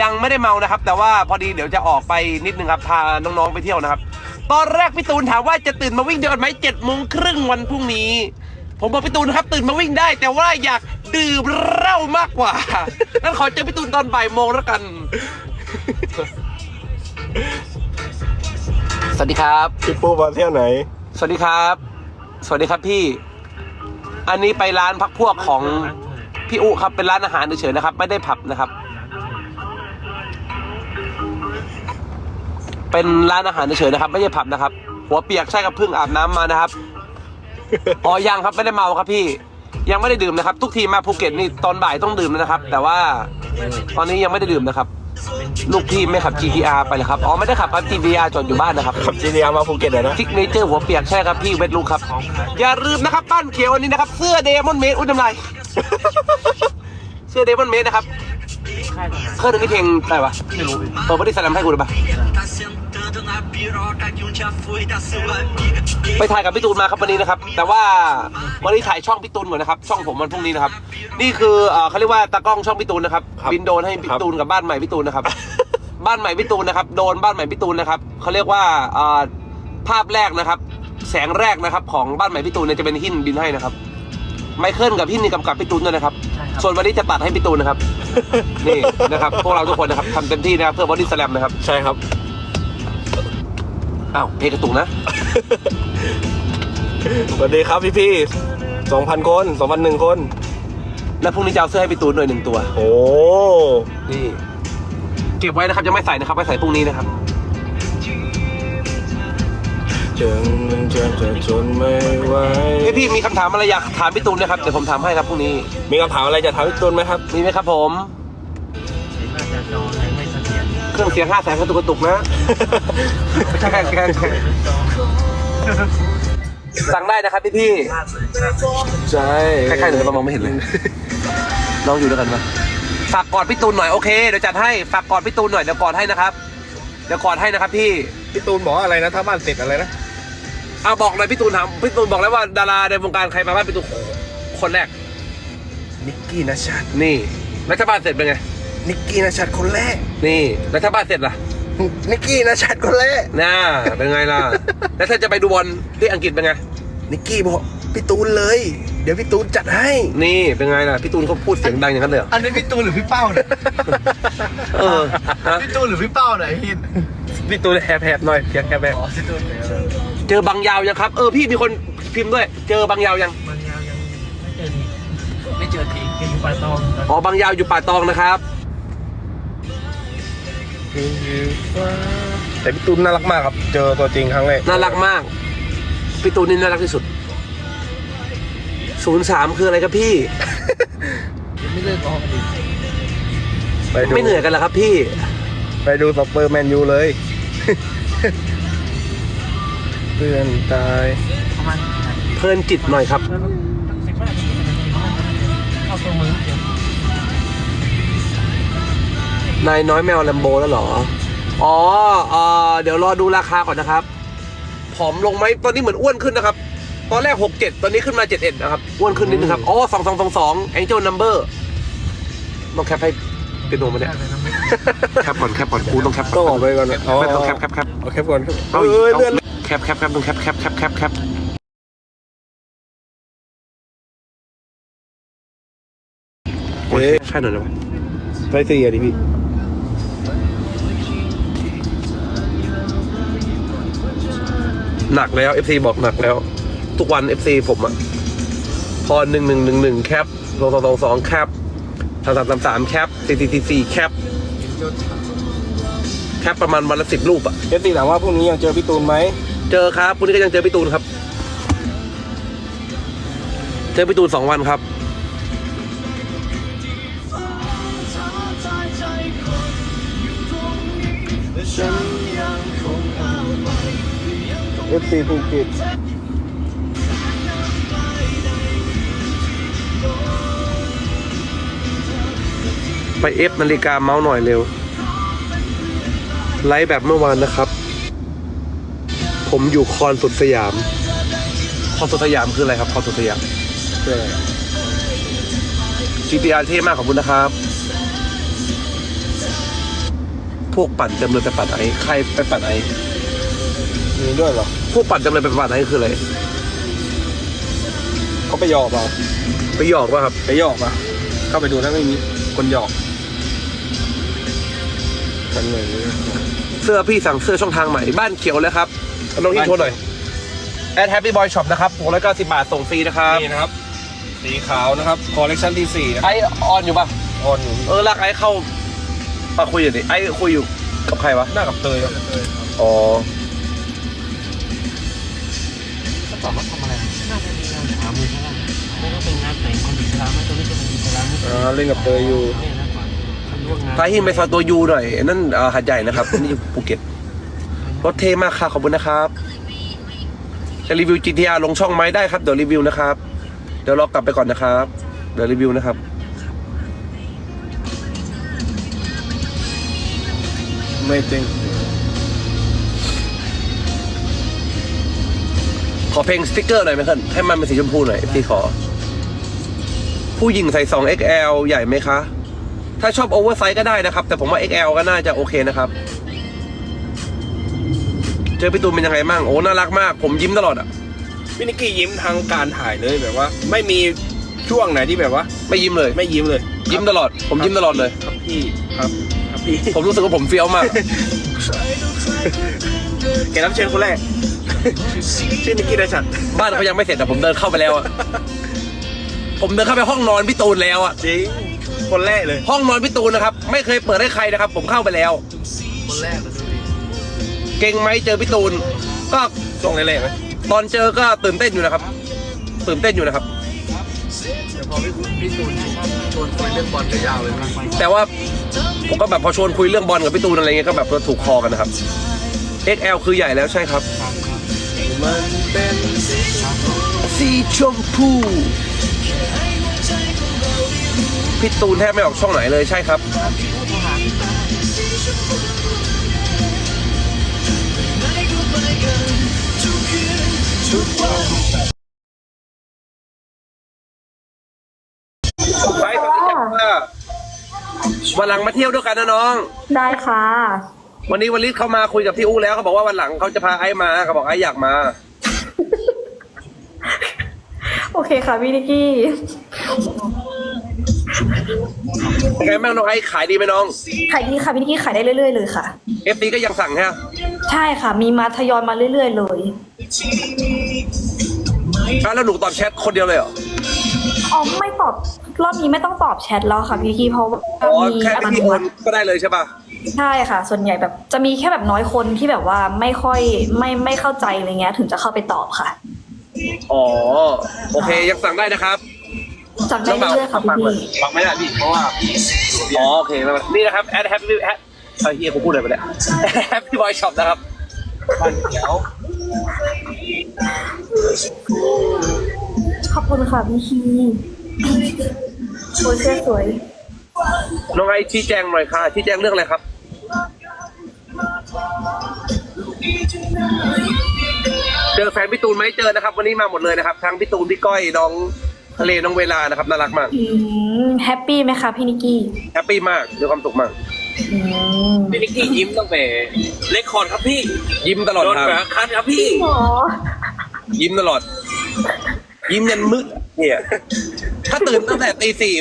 ยังไม่ได้เมานะครับ แต่ว่าพอดีเดี๋ยวจะออกไปนิดนึงครับพาน้องๆไปเที่ยวนะครับ ตอนแรกพี่ตูนถามว่าจะตื่นมาวิ่งเดินไหมเจ็ดโมงครึ่งวันพรุ่งนี้ ผมบอกพี่ตูนนะครับตื่นมาวิ่งได้ แต่ว่าอยากดื่มเหล้ามากกว่างั้นขอเจอพี่ตูนตอนบ่ายโมงแล้วกัน สวัสดีครับ พี่ปูมาเที่ยวไหน สวัสดีครับ สวัสดีครับพี่ อันนี้ไปร้านพักพวกของพี่อุครับเป็นร้านอาหารเฉยๆนะครับ ไม่ได้ผับนะครับ เป็นร้านอาหารเฉยๆนะครับ ไม่ใช่ผับนะครับ หัวเปียกใช่ครับเพิ่งอาบน้ำมานะครับอ๋อยังครับไม่ได้เมาครับพี่ ยังไม่ได้ดื่มนะครับ ทุกทีมาภูเก็ตนี่ตอนบ่ายต้องดื่มนะครับ แต่ว่าตอนนี้ยังไม่ได้ดื่มนะครับ ลูกพี่ไม่ขับ GTR ไปเลยครับอ๋อไม่ได้ขับครับ GTR จอดอยู่บ้านนะครับขับ GTR มาภูเก็ตเลยนะซิกเนเจอร์หัวเปียกใช่ครับพี่เวทลูกครับ อย่าลืมนะครับบ้านเขียววันนี้นะครับ เสื้อเดมอนเมดอุ้ยทำไรเสื้อเดมอนเมดนะครับ เคยดูนี่เพลงอะไรวะไม่รู้เปิดบริษัทนำให้กูดูปะ Tá sentando na piroca que um dia foi da sua amiga. ไปถ่ายกับพี่ตูนมาครับวันนี้นะครับ แต่ว่าวันนี้ถ่ายช่องพี่ตูนก่อนนะครับ ช่องผมวันพรุ่งนี้นะครับ นี่คือเอ่อเขาเรียกว่าตากล้องช่องพี่ตูนนะครับบินโดนให้พี่ตูนกับบ้านใหม่พี่ตูนนะครับ บ้านใหม่พี่ตูนนะครับ โดนบ้านใหม่พี่ตูนนะครับเขาเรียกว่าเอ่อภาพแรกนะครับ แสงแรกนะครับของบ้านใหม่พี่ตูนเนี่ยจะเป็นหินบินให้นะครับ ไมเคิลกับหินนี่กำกับพี่ตูนด้วยนะครับ ส่วนวันนี้จะตัดให้พี่ตูนนะครับ นี่นะครับพวกเราทุกคนนะครับทำเต็มที่นะครับเพื่อบอดี้สแลมนะครับใช่ครับ อ้าวเพลงกระตุกนะ สวัสดีครับพี่พี่สองพันคนสองพันหนึ่งคน แล้วพรุ่งนี้จะเอาเสื้อให้พี่ตูนหน่อยหนึ่งตัว โอ้ นี่ เก็บไว้นะครับยังไม่ใส่นะครับไว้ใส่พรุ่งนี้นะครับ เจอมันจะจะจนไม่ไหวพี่พี่มีคำถามอะไรอยากถามพี่ตูนนะครับเดี๋ยวผมถามให้ครับพรุ่งนี้มีคำถามอะไรจะถามพี่ตูนไหมครับ มีไหมครับผมเครื่องเสียงห้าแสนกระตุกกระตุกนะแค่แค่แค่สั่งได้นะครับพี่พี่ใช่ใกล้ๆหน่อยเรามองไม่เห็นเลยน้องอยู่ด้วยกันปะฝากกอดพี่ตูนหน่อยโอเคเดี๋ยวจัดให้ฝากกอดพี่ตูนหน่อยเดี๋ยวกอดให้นะครับเดี๋ยวกอดให้นะครับพี่พี่ตูนบอกว่าอะไรนะถ้าบ้านเสร็จอะไรนะ เอาบอกเลยพี่ตูนถามพี่ตูนบอกแล้วว่าดาราในวงการใครมาบ้านพี่ตูนคนแรก นิกกี้นะชัดนี่แล้วถ้าบ้านเสร็จเป็นไง นิกกี้นะชัดคนแรก นี่แล้วถ้าบ้านเสร็จล่ะ นิกกี้นะชัดคนแรกน่าเป็นไงล่ะ แล้วถ้าจะไปดูบอลที่อังกฤษเป็นไง นิกกี้บอกพี่ตูนเลย เดี๋ยวพี่ตูนจัดให้ นี่เป็นไงล่ะพี่ตูนเขาพูดเสียงดังอย่างนั้นเลยเหรออันนี้พี่ตูนหรือพี่เป้าเนี่ยเออฮะพี่ตูนหรือพี่เป้าไหนยหินพี่ตูนแหบๆหน่อยเสียงแหบอ๋อพี่ตูนเนี่ยๆเจอบางยาวยังครับ เออพี่มีคนพิมพ์ด้วย เจอบางยาวยังมันยังยังไม่เจอทีไม่เจอทีอยู่ปลายตองอ๋อบางยาวอยู่ป่าตองนะครับแต่พี่ตูนน่ารักมากครับ เจอตัวจริงครั้งแรกน่ารักมากพี่ตูนนี่น่ารักที่สุดศูนย์สามคืออะไรครับพี่ยังไม่เลิกร้องกันอีกไปดูไม่เหนื่อยกันเหรอครับพี่ ไปดูสเปอร์แมนยูเลยเพื่อนตายประมาณเพลินจิตหน่อยครับ สิบห้านาทีเข้าตัวมือเดียวนายน้อยแมวแลมโบแล้วเหรอ อ๋อเออเดี๋ยวรอดูราคาก่อนนะครับ ผอมลงไหมตอนนี้เหมือนอ้วนขึ้นนะครับ ตอนแรก 6 7 ตอนนี้ขึ้นมา7 1นะครับ อ้วนขึ้นนิดนึงครับ อ๋อ2 2 2 2 Angel Number ต้องแคปให้เป็นโนมาเนี่ยได้เลยนะไม่แคปก่อนแคปก่อนกูต้องแคปต้องออกไปก่อนนะไม่ต้องแคปแคปแคป เอาแคปก่อนครับ เอาเอ้ยเอาเลื่อน แคปแคปแคปต้องแคปแคปแคปแคปแคปโอ้ยใช่หน่อยนะวะไปสี่อะดิพี่หนักแล้ว FC บอกหนักแล้ว ทุกวัน FC ผมอะพอหนึ่งหนึ่งหนึ่งหนึ่งแคปสองสองสองสองแคปสามสามสามสามแคปสี่สี่สี่สี่แคปแคปประมาณวันละสิบรูปอะ เอฟซีถามว่าพรุ่งนี้ยังเจอพี่ตูนไหม เจอครับพรุ่งนี้ก็ยังเจอพี่ตูนครับ เจอพี่ตูนสองวันครับเอฟซีภูเก็ตไปเอฟนาฬิกาเมาส์หน่อยเร็ว ไลฟ์แบบเมื่อวานนะครับ ผมอยู่คอนสุดสยาม คอนสุดสยามคืออะไรครับคอนสุดสยามเพื่ออะไร GTR เท่มากขอบคุณนะครับ พวกปั่นจำเลยไปปั่นไอ้ใครไปปั่นไอ้มีด้วยเหรอ พวกปั่นจำเลยไปปั่นไอ้คืออะไรเขาไปหยอกเปล่าไปหยอกป่ะครับ ไปหยอกป่ะเข้าไปดูถ้าไม่มีคนหยอกกันเลย เสื้อพี่สั่งเสื้อช่องทางใหม่บ้านเขียวเลยครับน้องอินโทรหน่อยแอดแฮปปี้บอยช็อปนะครับหกร้อยเก้าสิบบาทส่งฟรีนะครับนี่นะครับ สีขาวนะครับคอลเลคชันที่สี่นะครับไอออนอยู่ป่ะออนอยู่เออลากไอเข้ามาคุยอยู่ดิไอคุยอยู่กับใครวะหน้ากับเตยครับอ๋อก็ตอบว่าทำอะไรน่าจะมีงานขามือข้างล่างไม่ต้องเป็นงานแต่งคนอิสลามไม่ต้องไม่จะเป็นอิสลามไม่อ่าเล่นกับเตยอยู่ พาหินไปซอยตัวยูหน่อยนั่นเอ่อหัดใหญ่นะครับนี่อยู่ภูเก็ตรถเทมากค่ะขอบคุณนะครับ จะรีวิว GTR ลงช่องไหมได้ครับเดี๋ยวรีวิวนะครับ เดี๋ยวรอกลับไปก่อนนะครับ เดี๋ยวรีวิวนะครับ ไม่จริงขอเพลงสติ๊กเกอร์หน่อยไหมครับให้มันเป็นสีชมพูหน่อยพี่ขอ ผู้หญิงใส่ 2XL ใหญ่ไหมคะ ถ้าชอบโอเวอร์ไซส์ก็ได้นะครับ แต่ผมว่า XL ก็น่าจะโอเคนะครับ เจอพี่ตูนเป็นยังไงบ้างโอ้น่ารักมาก ผมยิ้มตลอดอะพี่นิกกี้ยิ้มทางการถ่ายเลยแบบว่า ไม่มีช่วงไหนที่แบบว่า ไม่ยิ้มเลย ไม่ยิ้มเลยยิ้มตลอด ผมยิ้มตลอดเลย ครับพี่ครับครับพี่ผมรู้สึกว่าผมเฟี้ยวมากแกรับเชิญคนแรกชื่อนิกกี้ดาชัดบ้านเขายังไม่เสร็จแต่ผมเดินเข้าไปแล้วอะผมเดินเข้าไปห้องนอนพี่ตูนแล้วอะจริง คนแรกเลย ห้องนอนพี่ตูนนะครับ ไม่เคยเปิดให้ใครนะครับ ผมเข้าไปแล้ว คนแรกเลยดูดิเก่งไหมเจอพี่ตูน ก็ช่วงแรกๆไหมตอนเจอก็ตื่นเต้นอยู่นะครับตื่นเต้นอยู่นะครับแต่พอพี่พี่ตูนชวนคุยเรื่องบอลก็ยาวเลยนะแต่ว่าผมก็แบบพอชวนคุยเรื่องบอลกับพี่ตูนอะไรเงี้ยก็แบบถูกคอกันนะครับ XL คือใหญ่แล้วใช่ครับ มันเป็นสีชมพู พี่ตูนแทบไม่ออกช่องไหนเลยใช่ครับ ไปสวัสดีจ้าวันหลังมาเที่ยวด้วยกันนะน้อง ได้ค่ะ วันนี้วันลิศเขามาคุยกับพี่อู้แล้วเขาบอกว่าวันหลังเขาจะพาไอ้มาเขาบอกไอ้อยากมา โอเคค่ะพี่นิกกี้ เป็นไงบ้างน้องไอ้ขายดีไหมน้องขายดีค่ะพี่นิกกี้ขายได้เรื่อยๆเลยค่ะ เอฟซีก็ยังสั่งฮะใช่ค่ะ มีมาทยอยมาเรื่อยๆเลยอ้าวแล้วหนูตอบแชทคนเดียวเลยเหรออ๋อไม่ตอบรอบนี้ไม่ต้องตอบแชทแล้วค่ะพี่นิกกี้เพราะว่าอ๋อมีแค่อัตพี่โนโอมันติก็ได้เลยใช่ป่ะใช่ค่ะ ส่วนใหญ่แบบจะมีแค่แบบน้อยคนที่แบบว่าไม่ค่อยไม่ไม่เข้าใจอะไรเงี้ย ถึงจะเข้าไปตอบค่ะ อ๋อโอเคยังสั่งได้นะครับ จากได้เรื่อยๆค่ะพี่พี่ฟังไม่ได้พี่เพราะว่าอ๋อโอเคไม่เป็นไรนี่นะครับแอดแฮปปี้แอดไอ้เฮียผมพูดอะไรไปเนี่ยแฮปปี้บอยช็อปนะครับบ้านเขียวขอบคุณค่ะพี่คีโอ้ยเสื้อสวยน้องไอชี้แจงหน่อยค่ะชี้แจงเรื่องอะไรครับ เจอแฟนพี่ตูนไหมเจอนะครับ วันนี้มาหมดเลยนะครับ ทั้งพี่ตูนพี่ก้อยน้อง ทะเลน้องเวลานะครับน่ารักมากอืมแฮปปี้ไหมคะพี่นิกกี้แฮปปี้มากมีความสุขมาก อืมพี่นิกกี้ยิ้มตั้งแต่เลคคอร์ดครับพี่ยิ้มตลอดโดนทางแบบคันครับพี่หรอยิ้มตลอด ยิ้มยันมืดเนี่ยถ้าตื่นตั้งแต่ตีสี่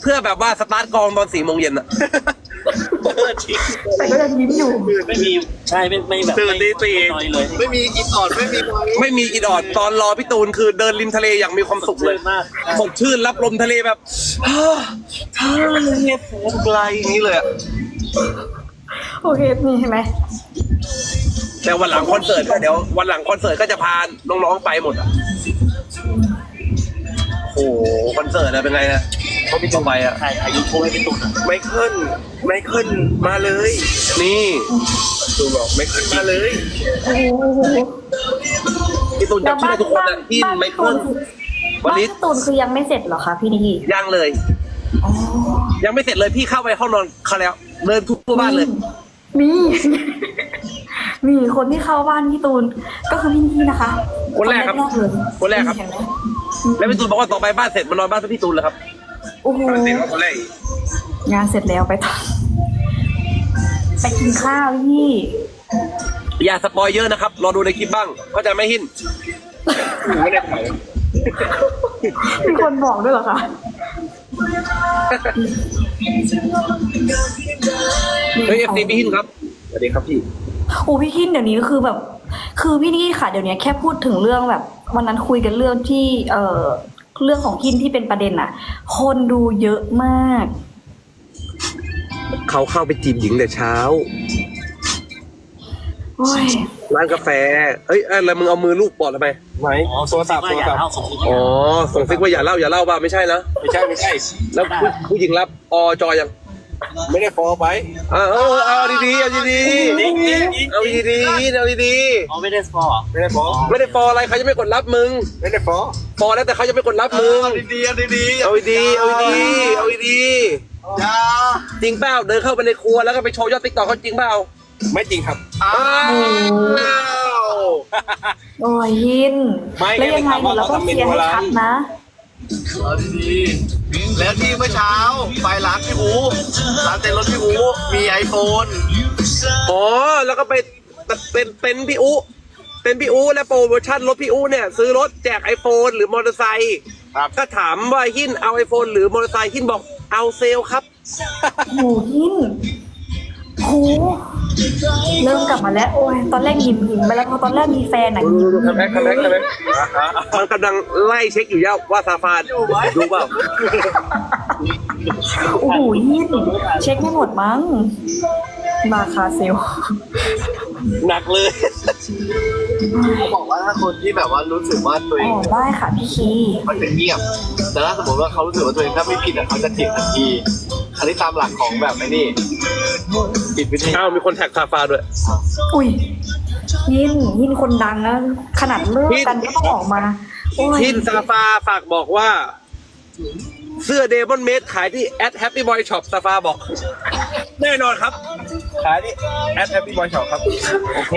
เพื่อแบบว่าสตาร์ทกองตอนสี่โมงเย็นอะ แต่ก็ยังยิ้มอยู่ไม่มีใช่ไม่ไม่แบบตื่นตีสี่ไม่น้อยเลยไม่มีอินออดไม่มีไม่มีอิดออดตอนรอพี่ตูนคือเดินริมทะเลอย่างมีความสุขเลยมากสดชื่นรับลมทะเลแบบฮ่าทะเลแสนไกลอย่างนี้เลยอะโอเคนี่เห็นไหมแต่วันหลังคอนเสิร์ตก็เดี๋ยววันหลังคอนเสิร์ตก็จะพาน้องๆไปหมดอะโอ้โหคอนเสิร์ตอะเป็นไงนะ เขาพี่ต้องไปอะถ่ายถ่ายยูทูบให้พี่ตูนอะไมเคิลไมเคิลมาเลย นี่ตูบอกไมเคิลมาเลยโอ้โหพี่ตูนแล้วจำชื่บ้าอนทุกคนบ้านอะที่บ้านไม่พี่ตูเพิ่นมคือวันบ้านนี้พี่ตูนคือยังไม่เสร็จเหรอคะพี่นิกกี้ยังเลยอ๋อยังไม่เสร็จเลยพี่เข้าไปห้องนอนเขาแล้วเดินทุกบ้านเลยมีมีคนที่เข้าบ้านพี่ตูนก็คือพี่นิกกี้นะคะ คนแรกครับเลยคนแรกครับเห็นไหมแล้วพี่ตูนบอกว่าต่อไปบ้านเสร็จมานอนบ้านพี่ตูนเลยครับ โอ้โหเสร็จแล้วคนแรกงานเสร็จแล้วไปต่อไปกินข้าวพี่ อย่าสปอยเยอะนะครับ รอดูในคลิปบ้างเข้าใจไหมหินไม่ได้ถ่ายมีคนบอกด้วยเหรอคะเฮ้ยเอฟซีพี่หินครับสวัสดีครับพี่โอ้พี่หินเดี๋ยวนี้คือแบบ คือพี่นี่ค่ะเดี๋ยวนี้แค่พูดถึงเรื่องแบบ วันนั้นคุยกันเรื่องที่ เอ่อ เรื่องของหินที่เป็นประเด็นอะคนดูเยอะมาก เขาเข้าไปจีบหญิงแต่เช้า โอ้ยร้านกาแฟเฮ้ยอะไรมึงเอามือลูบปอดทำไมไหนโทรศัพท์โทรศัพท์อ๋อส่งซิกว่าอย่าเล่าอย่าเล่าบ้าไม่ใช่นะ ไม่ใช่ไม่ใช่ แล้วผู้ผู้หญิงรับอจอยัง ไม่ได้ฟอลไปอ่าเออเอาดีๆเอาดีๆเอาดีๆเอาดีอ๋อไม่ได้สปอร์ไม่ได้ฟอลๆไม่ได้ฟออะไรเขาจะไม่กดรับมึงไม่ได้ฟอลฟอแล้วแต่เขาจะไม่กดรับมึงดีๆดีๆเอาดีๆเอาดีๆเอาดีจ้าๆจริงเปล่าเดินเข้าไปในครัวแล้วก็ไปโชว์ยอดติ๊กต็อกเขาจริงเปล่าไม่จริงครับ อ้าวโอ้ยหิน ไม่แล้วยังไงไม่เดี๋ยวเราต้องทำเป็นเคลียร์ให้ชัดนะ เอาดีๆแล้วที่เมื่อเช้าไปร้านพี่อูร้านเต็นท์รถพี่อูมีไอโฟนอ๋อ แล้วก็ไปเป็นเป็นพี่อุเป็นพี่อุและโปรโมชั่นรถพี่อุเนี่ย ซื้อรถแจกไอโฟนหรือมอเตอร์ไซค์ครับก็ถามว่าหินเอาไอโฟนหรือมอเตอร์ไซค์หินบอกเอาเซลลครับ โหหินโห เริ่มกลับมาแล้วโอ้ยตอนแรกยิ้มยิ้มไปแล้วพอตอนแรกมีแฟนอะยิ้มคัมแบ็กคัมแบ็กคัมแบ็กมันกำลังไล่เช็คอยู่ย่าว่าซาฟานดูเปล่าโอ้โหหินเช็คไม่หมดมั้งมาคาเซลหนักเลยเขาบอกว่าถ้าคนที่แบบว่ารู้สึกว่าตัวเองได้ค่ะพี่คีมันเป็นเงียบ แต่ถ้าสมมติว่าเขารู้สึกว่าตัวเองถ้าไม่ผิดอะเขาจะเถียงทันทีอันนี้ตามหลักของแบบไอ้นี่ ปิดวิธีอ้าวมีคนแท็กซาฟาด้วย อุ้ยยินยินคนดังนะขนาดเลิกกันก็ต้องออกมาโอ้ยหินซาฟาฝากบอกว่า เสื้อเดมอนเมดขายที่แอดแฮปปี้บอยช็อปซาฟาบอก แน่นอนครับ ขายที่แอดแฮปปี้บอยช็อปครับ โอเค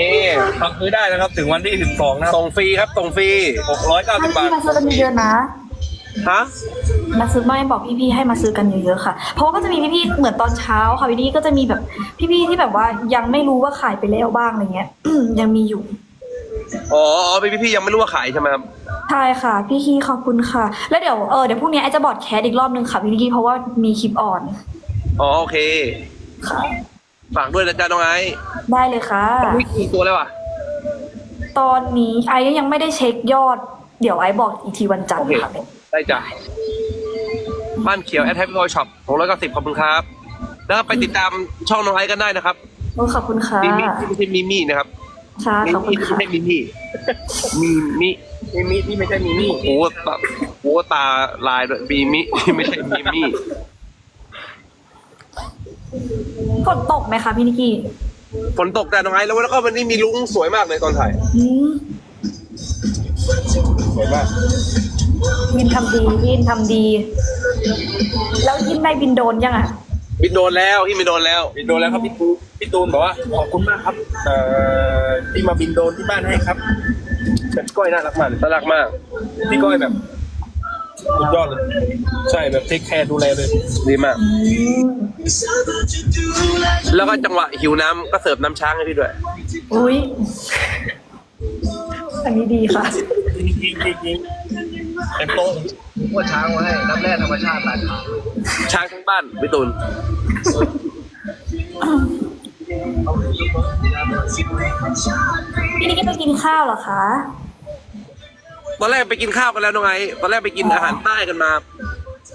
สั่งซื้อได้นะครับ ถึงวันที่ 12 นะครับส่งฟรีครับส่งฟรี 690ให้บาทพี่มาซื้อกันเยอะๆนะ ฮะ มาซื้อไม่บอกพี่ๆให้มาซื้อกันเยอะๆค่ะ เพราะว่าก็จะมีพี่ๆเหมือนตอนเช้าค่ะพี่นี่ก็จะมีแบบพี่ๆที่แบบว่ายังไม่รู้ว่าขายไปแล้วบ้างอะไรเงี้ย ยังมีอยู่ อ๋ออ๋อพี่พี่ยังไม่รู้ว่าขายใช่ไหมครับ ใช่ค่ะ พี่คีขอบคุณค่ะ แล้วเดี๋ยวเออเดี๋ยวพรุ่งนี้ไอจะบอดแคสอีกรอบนึงค่ะพี่นิกกี้เพราะว่ามีคลิปออนอ๋อโอเค ค่ะ ฝากด้วยนะจ๊ะน้องไอ้ได้เลยค่ะมีกี่ตัวแล้วอะ ตอนนี้ไอยังไม่ได้เช็คยอด เดี๋ยวไอบอกอีกทีวันจันทโอร์เคค่ะ ได้จ้ะบ้านเขียวแอดแฮปปี้บอยช็อปหกร้อยเก้าสิบขอบคุณครับ แล้วก็ไปติดตามช่องน้องไอ้กันได้นะครับโอ้ขอบคุณค่ะมิมี่ที่ไม่ใช่มิมี่นะครับค่ะมิขอบคุมี่ณที่ค่ะ ไม่ใช่มิมี่มีมิมีมีที่ไม่ใช่มีมี่โอ้โหตาโอ้โหตาลายด้วยมีมิไม่ใช่มิมี่ฝนตกไหมคะพี่นิกกี้ฝนตกแต่น้องไอ้แล้วแล้วก็วันนี้มีลุงสวยมากเลยตอนถ่ายอืมสวยมาก ยินทำดียินทำดี แล้วยินได้บินโดรนยังอะ บินโดนแล้วพี่บินโดนแล้วบินโดรนแล้วครับพี่ตูนพี่ตูนบอกว่าขอบคุณมากครับเอ่อที่มาบินโดรนที่บ้านให้ครับแบบก้อยน่ารักมากเลยน่ารักมากพี่ก้อยแบบสุดยอดเลยใช่แบบเทคแคร์ดูแลเลยดีมากอืมแล้วก็จังหวะหิวน้ำก็เสิร์ฟน้ำช้างให้พี่ด้วย อุ้ยอันนี้ดีค่ะ จริงจริงจริงจริง เต็มโต๊ะว่าช้างไว้ให้น้ำแร่ธรรมชาติราคาช้างทั้งบ้านพี่ตูนพี่นิกกี้ไปกินข้าวเหรอคะ ตอนแรกไปกินข้าวกันแล้วน้องไอ้ตอนแรกไปกินอาหารใต้กันมา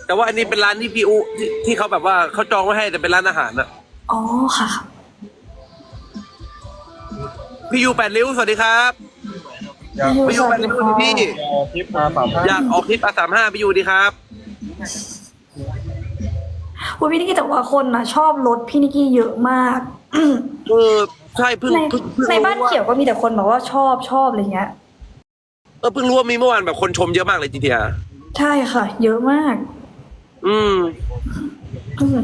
แต่ว่าอันนี้เป็นร้านที่พี่อุที่ที่เขาแบบว่าเขาจองไว้ให้แต่เป็นร้านอาหารน่ะอ๋อค่ะ พี่ยูแปดริ้วสวัสดีครับ พี่ยูพี่สยูวัสแปดดีริ้วค่ะพี่ คลิปมาสามพันอยากออกคลิปอาสามห้าพี่ยูดีครับคุณพี่นิกกี้แต่ว่าคนนะชอบรถพี่นิกกี้เยอะมาก เออใช่เพิ่งในเพิ่งเพิ่งในบ้านเขียวก็มีแต่คนบอกว่าชอบชอบอะไรเงี้ย เออเพิ่งรู้ว่ามีเมื่อวานแบบคนชมเยอะมากเลยจีทีอาใช่ค่ะ เยอะมากอืม อืม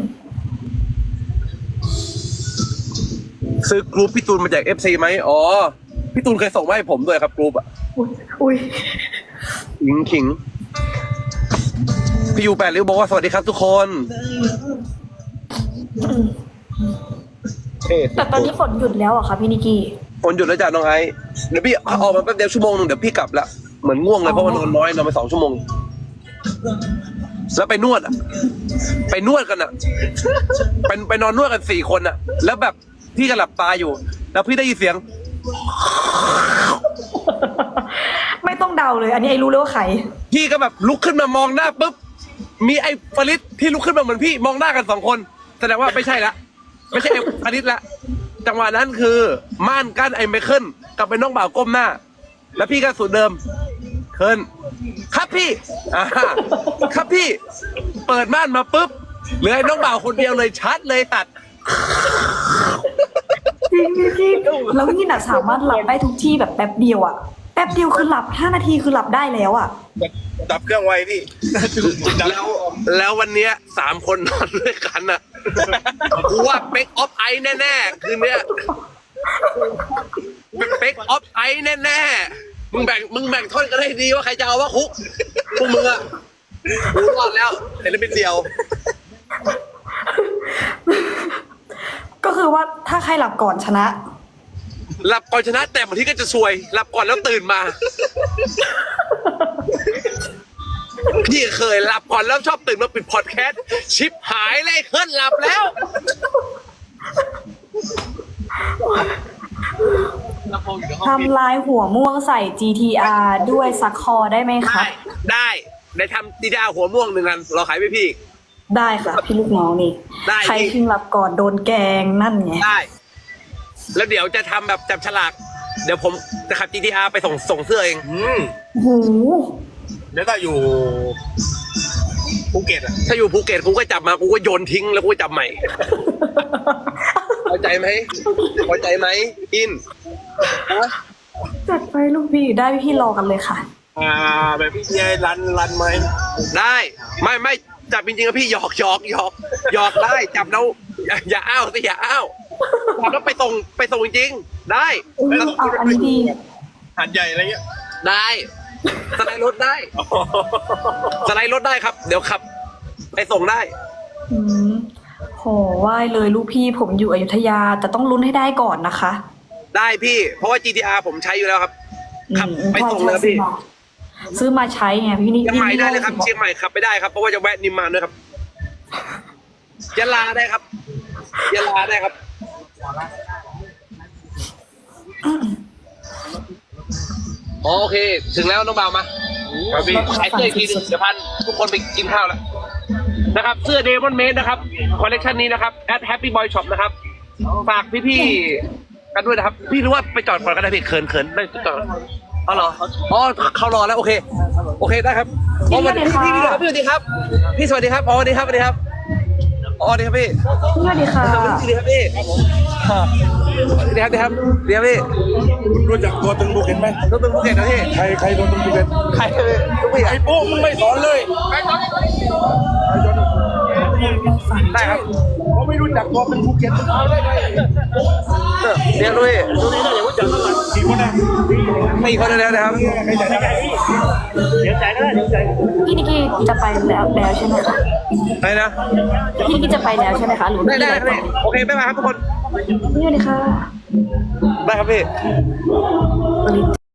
ซื้อกรุ๊ปพี่ตูนมาจากเอฟซีไหมอ๋อ พี่ตูนเคยส่งมาให้ผมด้วยครับกรุ๊ปอะอุ้ยอุ้ยขิงขิงพี่ยูแปดริ้วบอกว่าสวัสดีครับทุกคนเท่แต่ตอนนี้ฝนหยุดแล้วอะค่ะพี่นิกกี้ ฝนหยุดแล้วจ้ะน้องไอซ์เดี๋ยวพี่ออกมาแป๊บเดียวชั่วโมงหนึ่งเดี๋ยวพี่กลับละเหมือนง่วงเลยเพราะว่านอนน้อยนอนไปสองชั่วโมง แล้วไปนวดอะไปนวดกันอะเป็นไปนอนนวดกันสี่คนอะแล้วแบบพี่ก็หลับตาอยู่ แล้วพี่ได้ยินเสียง ไม่ต้องเดาเลย อันนี้ไอ้รู้เลยว่าใคร พี่ก็แบบลุกขึ้นมามองหน้าปุ๊บ มีไอ้ฟริตที่ลุกขึ้นมาเหมือนพี่มองหน้ากันสองคน แสดงว่าไม่ใช่ละ ไม่ใช่ไอ้ฟริตละ จังหวะนั้นคือม่านกั้นไอ้ไมเคิลกับไอ้น้องบ่าวก้มหน้า แล้วพี่ก็สูตรเดิมเคิลครับพี่อ่าครับพี่ เปิดม่านมาปุ๊บเหลือไอ้น้องบ่าวคนเดียวเลยชัดเลยตัด จริงพี่กี้แล้วนี่น่ะสามารถหลับได้ทุกที่แบบแป๊บเดียวอะแป๊บเดียวคือหลับห้านาทีคือหลับได้แล้วอะดับเครื่องไว้พี่ แล้วแล้ววันเนี้ยสามคนนอนด้วยกันอะกูว่าเป๊กออฟไอแน่ๆคืนเนี้ยเป๊กออฟไอแน่ๆมึงแบ่งมึงแบ่งท่อนกันให้ดีว่าใครจะเอาว่าคุกพวกมึงอะกูรอดแล้วแต่ละเป็นเดียว คือว่าถ้าใครหลับก่อนชนะ หลับก่อนชนะแต่บางทีก็จะซวย หลับก่อนแล้วตื่นมา พี่เคยหลับก่อนแล้วชอบตื่นมาปิดพอดแคสต์ชิปหายเลยเคลื่อนหลับแล้วทำลายหัวม่วงใส่ GTR ด้วยซักคอได้ไหมคะ ได้ ได้ได้ทำตีดาหัวม่วงหนึ่งอันเราขายไปพี่ ได้ค่ะ พี่ลูกน้องนี่ ได้ใครพิงหลับก่อนโดนแกงนั่นไง ได้ แล้วเดี๋ยวจะทำแบบจับฉลาก เดี๋ยวผมจะขับ GTR ไปส่งส่งเสื้อเอง อืมหูแล้วก็อยู่ภูเก็ตอะถ้าอยู่ภูเก็ตกูก็จับมากูก็โยนทิ้งแล้วกูก็จับใหม่พอใจไหมพอใจไหมอินฮะจัดไปลูกพี่ได้พี่รอกันเลยค่ะ อ่าแบบพี่ยายรันรันไหมได้ ไม่ไม่ จับจริงๆอะพี่หยอกหยอกหยอกหยอกได้จับแล้วอย่าอย่าอ้าวสิอย่าอ้าวจับแล้วไปส่งไปส่งจริงๆได้อุ้ยเอาอันนี้ดีหัดใหญ่อะไรเงี้ยได้สไลด์รถได้สไลด์รถได้ครับ เดี๋ยวขับ ไปส่งได้ อืมโหไหว้เลยลูกพี่ผมอยู่อยุธยา แต่ต้องลุ้นให้ได้ก่อนนะคะได้พี่ เพราะว่า GTR ผมใช้อยู่แล้วครับ ขับอืมไปส่งใช่เลยใช่พี่ซื้อมา ซื้อมาใช้ไงพี่นี่เชียงใหม่พี่ได้เลยครับบอกเชียงใหม่ขับไปได้ครับเพราะว่าจะแวะนิมมานด้วยครับยะลาได้ครับยะลาได้ครับอ๋อโอเค ถึงแล้วน้องบ่าวมาครับพี่ขายเสื้ออีกทีหนึงเดี๋ยวพันทุกคนไปกินข้าวแล้วนะครับเสื้อเดมอนเมดนะครับคอลเลคชันนี้นะครับ at happy boy shop นะครับ ฝากพี่ๆกันด้วยนะครับ พี่รู้ว่าไปจอดก่อนก็ได้พี่เขินเขินได้จอด อ๋อเหรออ๋อเขารอแล้วโอเค โอเคได้ครับอ๋อสวัสดีพี่พี่พี่สวัสดีครับ พี่สวัสดีครับอ๋อสวัสดีครับสวัสดีครับอ๋อสวัสดีครับพี่สวัสดีค่ะสวัสดีครับพี่สวัสดีครับสวัสดีครับสวัสดีครับพี่รู้จักตัวตึงภูเก็ตไหมรถเป็นภูเก็ตนะพี่ใครใครตัวตึงภูเก็ตใครเลยทุกพี่ไอ้ปุ๊มึงไม่สอนเลย ได้ครับเขาไม่รู้จักตัวเป็นภูเก็ตเอาได้ไงเดี๋ยวด้วยตัวนี้น่ารู้จักตั้งแต่กี่คนนะไม่คนเดียวนะครับเดี๋ยวจ่ายได้เดี๋ยวจ่ายพี่นิกกี้จะไปแล้วแล้วใช่ไหมคะได้นะพี่นิกกี้จะไปแล้วใช่ไหมคะหรือได้ได้โอเคบ๊ายบาครับทุกคนนี่เลยค่ะได้ครับพี่